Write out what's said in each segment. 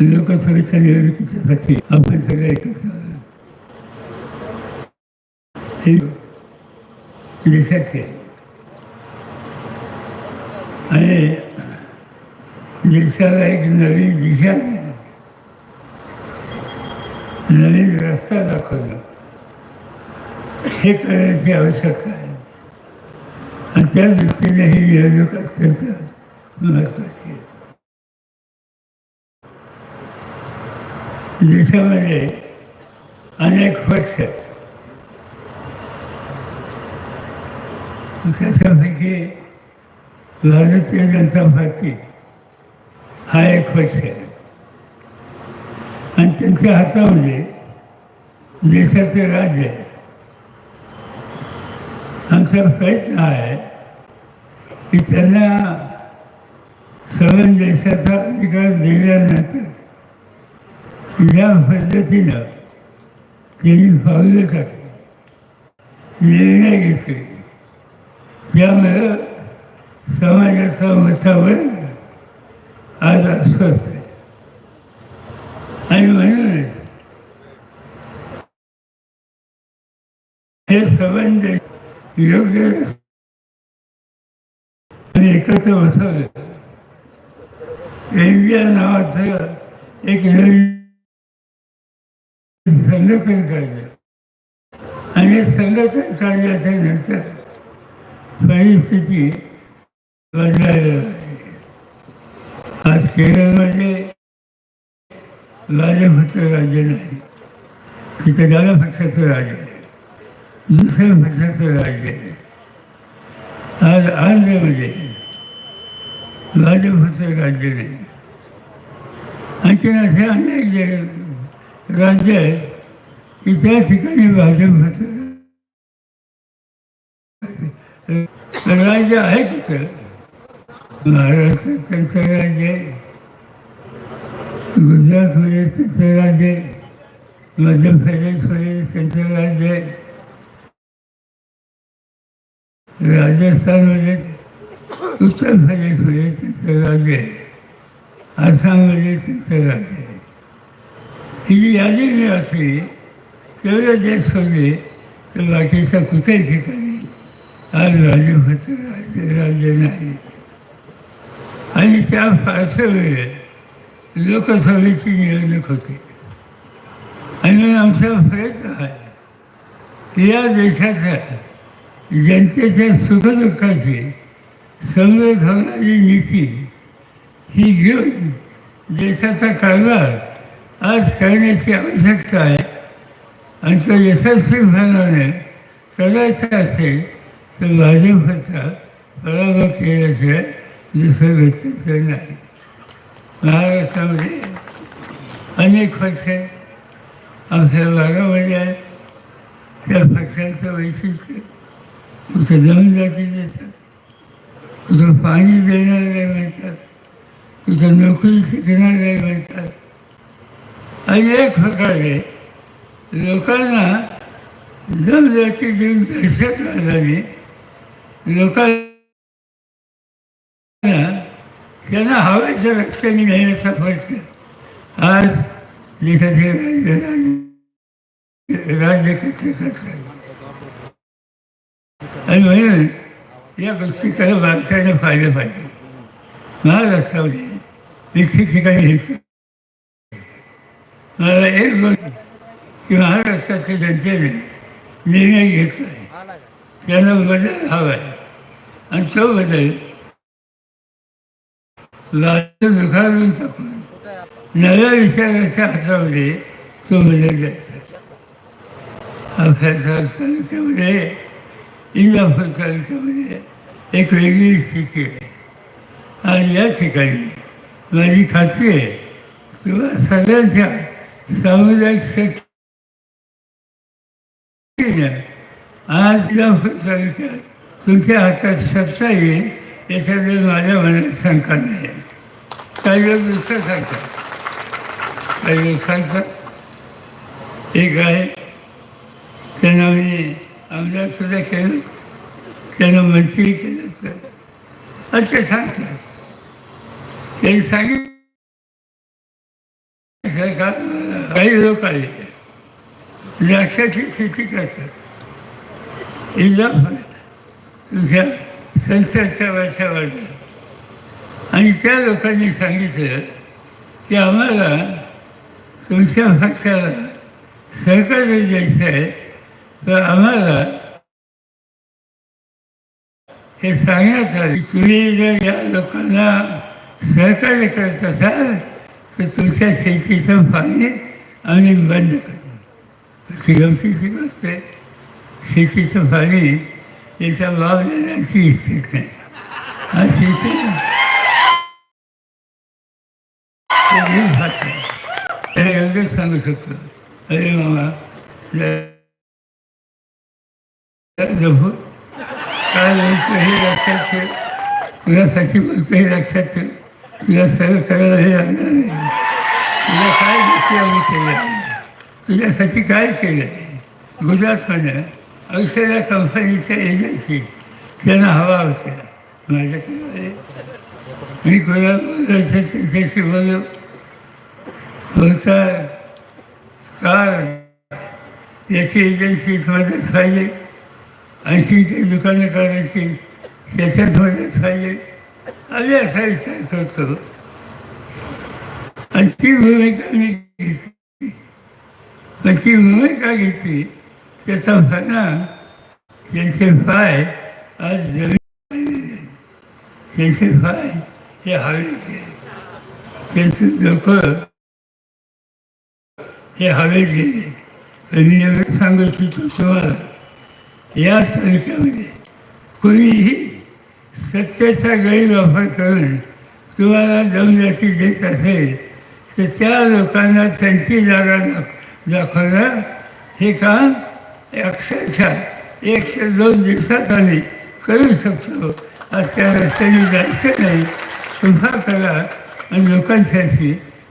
लोकसभेच्या निवडणुकीसाठी आपण सगळे एकत्र देशाचे. आणि देशाला एक नवीन दिशा नवीन रस्ता दाखवला. हे करण्याची आवश्यकता आहे. आणि त्या दृष्टीने ही निवडणूक अत्यंत महत्त्वाची आहे. देशामध्ये अनेक पक्ष आहेत त्याच्यापैकी भारतीय जनता पार्टी हा एक पक्ष आहे. आणि त्यांच्या हातामध्ये देशाचे राज्य आहे. आमचा प्रयत्न आहे की त्यांना सगळ्या देशाचा अधिकार दिल्यानंतर ज्या पद्धतीनं त्यांनी पावलं टाकली निर्णय घेतले. त्यामुळं समाजाचं वातावरण आज अस्वस्थ आहे. आणि म्हणूनच हे संबंध योग्य आणि एकत्र बसवलं. इंडिया नावाचं एक नवीन संघटन काढलं आणि संघटन काढल्याच्या नंतर परिस्थिती बदलायला लागली. आज केरळमध्ये भाजपचं राज्य नाही तिथं डाव्या पक्षाचं राज्य आहे दुसऱ्या पक्षाचं राज्य आहे. आज आंध्रमध्ये भाजपचं राज्य नाही. आणखी असे अनेक जे राज्य आहे की त्या ठिकाणी भाजपचं राज्य आहे कुठं महाराष्ट्रात त्यांचं राज्य आहे गुजरातमध्ये त्यांचं राज्य आहे मध्य प्रदेशमध्ये त्यांचं राज्य आहे राजस्थानमध्ये उत्तर प्रदेशमध्ये त्यांचं राज्य आहे आसाममध्ये त्यांचं राज्य आहे ही जी यादी मी असली तेवढं देश सोडले तर बाकीच्या कुठेही ठिकाणी. आज भाजपचं राज्य राज्य नाही. आणि त्या फारशा वेळेत लोकसभेची निवडणूक होती. आणि आमचा प्रयत्न आहे की या देशाच्या जनतेच्या सुखदुःखाची समृद्ध होणारी नीती ही घेऊन देशाचा कारभार आज करण्याची आवश्यकता आहे. आणि तो यशस्वी यशस्वीपणाने करायचा असेल तर भाजपचा पराभव केल्याशिवाय दुसरं व्यक्तीचं नाही. महाराष्ट्रामध्ये अनेक पक्ष आहेत आपल्या भागामध्ये आहेत. त्या पक्षांचं वैशिष्ट्य कुठं जमीन जाती देतात कुठं पाणी देणारे म्हणतात कुठं नोकरी शिकणारे म्हणतात आणि एक प्रकारे लोकांना दम देऊन देऊन दहशतवादाने लोकांना त्यांना हवेच्या रस्त्याने नेण्याचा प्रश्न. आज देशाचे राज्य राज्य करतात आणि म्हणून या गोष्टीकडे भारताने पाहिलं पाहिजे. महाराष्ट्रामध्ये निश्चित ठिकाणी हे मला एक गोष्ट की महाराष्ट्राच्या जनतेने निर्णय घेतला आहे. त्यांना बदल हवा आहे आणि तो बदल राज्य दुखावून टाकून नव्या विचाराच्या हातामध्ये तो बदल द्यायचा आपल्या तालुक्यामध्ये इंदापूर तालुक्यामध्ये एक वेगळी स्थिती आहे आणि या ठिकाणी माझी खात्री आहे किंवा सगळ्यांच्या सामुदायिक शक्तीनं आज इंदापूर तुमच्या हातात सत्ता येईल याच्याबद्दल माझ्या मनात शंका नाही. आहे काही लोक दुसरं सांगतात काही लोक सांगतात एक आहे त्यांना मी आमदार सुद्धा केलं. त्यांना मंत्री केलं. तर सांगतात. त्यांनी सांगितलं. सरकार काही लोक आले द्राक्षाची शेती करतात. ही लोक तुझ्या संसारच्या वर्षावर आणि त्या लोकांनी सांगितलं की आम्हाला तुमच्या पक्षाला सहकार्य द्यायचं आहे. तर आम्हाला हे सांगण्यात आलं तुम्ही जर या लोकांना सहकार्य करत असाल तर तुमच्या शेतीचं पाणी आणि बंद करू अशी गमतीची गोष्ट आहे. शेतीचं पाणी याचा वाव देण्याची इच्छित नाही. हा शेती एवढंच सांगू शकतो. अरे मामा जपू काय बोलतो हे लक्षात ठेव. कुणासाठी बोलतो हे लक्षात ठेव. तुला सर्व करायला हे लागणार नाही तुला काय गोष्टी आम्ही केल्या तुझ्यासाठी काय केलं आहे गुजरातमध्ये औषधा कंपनीच्या एजन्सी त्यांना हवा होत्या माझ्याकडे मी कोल्हापूरच्या त्याच्याशी बोललो बोलता कार याची एजन्सीत मदत पाहिजे आणखी ते दुकानं करायची त्याच्यात मदत पाहिजे आम्ही असा विचार करतो आणि ती भूमिका मी घेतली. पण ती भूमिका घेतली त्याचा परिणाम त्यांचे पाय आज जमीन त्यांचे पाय हे हवेचे त्यांचे लोक हे हवेत गेले मी एवढं सांगत होतो तुम्हाला या तालुक्यामध्ये कोणीही सत्तेचा गैरवापर करून तुम्हाला दमदशी देत असेल तर त्या लोकांना त्यांची जागा दाख दाखवणं हे काम अक्षरशः एकशे दोन दिवसात आम्ही करू शकतो. आज त्या रस्त्याने जायचं नाही. तुम्हा करा आणि लोकांसाठी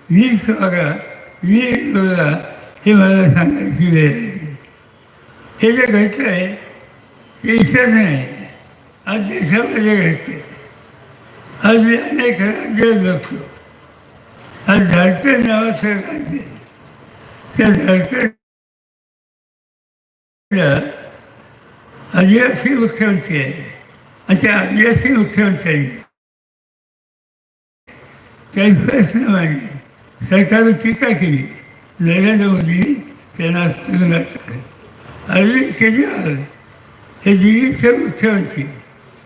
वीज वागा. वीज बोला हे मला सांगायची वेळ आहे. हे जे घडलं आहे ते इथंच नाही. आज देशामध्ये घडते आज मी अनेक राज्यात बघतो आज झारखंड नावाचं राज्य त्या झारखंड आदिवासी मुख्यमंत्री आहे. आणि त्या आदिवासी मुख्यमंत्र्यांनी काही प्रश्न मांडले. सरकारने टीका केली. नरेंद्र मोदींनी त्यांना तुरुंगात अरविंद केजरीवाल हे दिल्लीचे मुख्यमंत्री.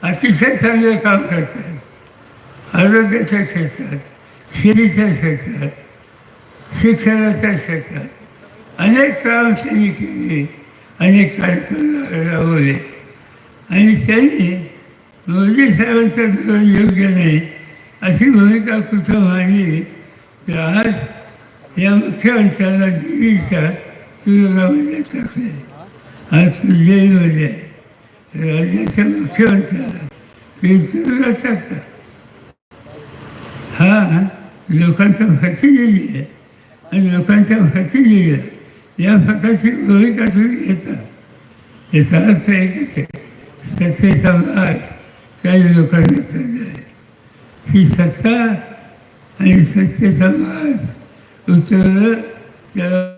अतिशय चांगलं काम करतात. आरोग्याच्या क्षेत्रात शेतीच्या क्षेत्रात शिक्षणाच्या क्षेत्रात अनेक काम त्यांनी केले अनेक कार्यक्रम राबवले. आणि त्यांनी मोदी साहेबांचं धोरण योग्य नाही अशी भूमिका कुठं मांडली तर आज या मुख्यमंत्र्यांना दिल्लीच्या तुरुंगामध्ये टाकले आज तो आहे. राज्याच्या मुख्यमंत्र्याला ते तुरुंगात टाकतात हा लोकांचा गेली आहे आणि लोकांच्या भरती गेली आहे या भागाची भूमिका काढून येतात याचा अर्थ एकच आहे सत्तेचा भाग काही लोकांना चालला आहे ही सत्ता आणि सत्तेचा मार्ग उचललं त्याला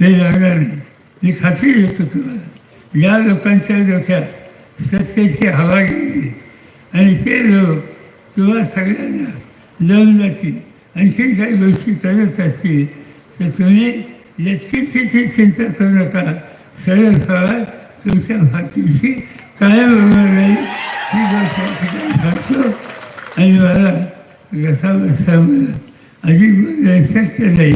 फार लागणार नाही मी खात्री देतो तुम्हाला ज्या लोकांच्या डोक्यात सत्तेची हवा गेली आणि ते लोक किंवा सगळ्यांना दमदाची आणखी काही गोष्टी करत असतील तर तुम्ही लटकीची चिंता करू नका. सरळ सरळ तुमच्या भातीशी कायम होणार नाही ही गोष्ट ठिकाणी सांगतो आणि मला घसा बसा मला अधिक बोलणं नाही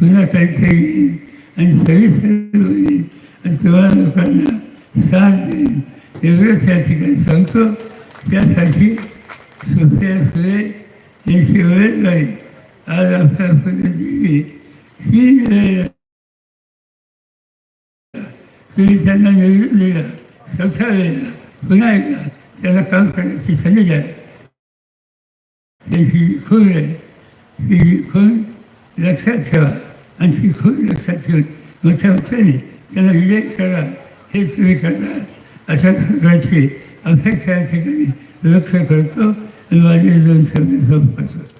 पुन्हा काहीतरी येईल आणि सविस्तर म्हणजे बोलीन आणि तुम्हाला लोकांना साथ देईन एवढंच त्या ठिकाणी सांगतो त्यासाठी सुप्रिया सुरे यांची उमेदवारी आज आपल्या दिली तीन वेळेला तुम्ही त्यांना निवडून दिला चौथ्या वेळेला पुन्हा एकदा त्याला काम करण्याची संधी द्या. त्यांची जी खून आहे. ती जी खून लक्षात ठेवा. आणि ती लक्षात ठेवून मोठ्या मोठ्याने त्यांना विजय करा हे तुम्ही करता अशा प्रकारची अपेक्षा या ठिकाणी लक्ष करतो आणि माझे दोन शब्द संपवतो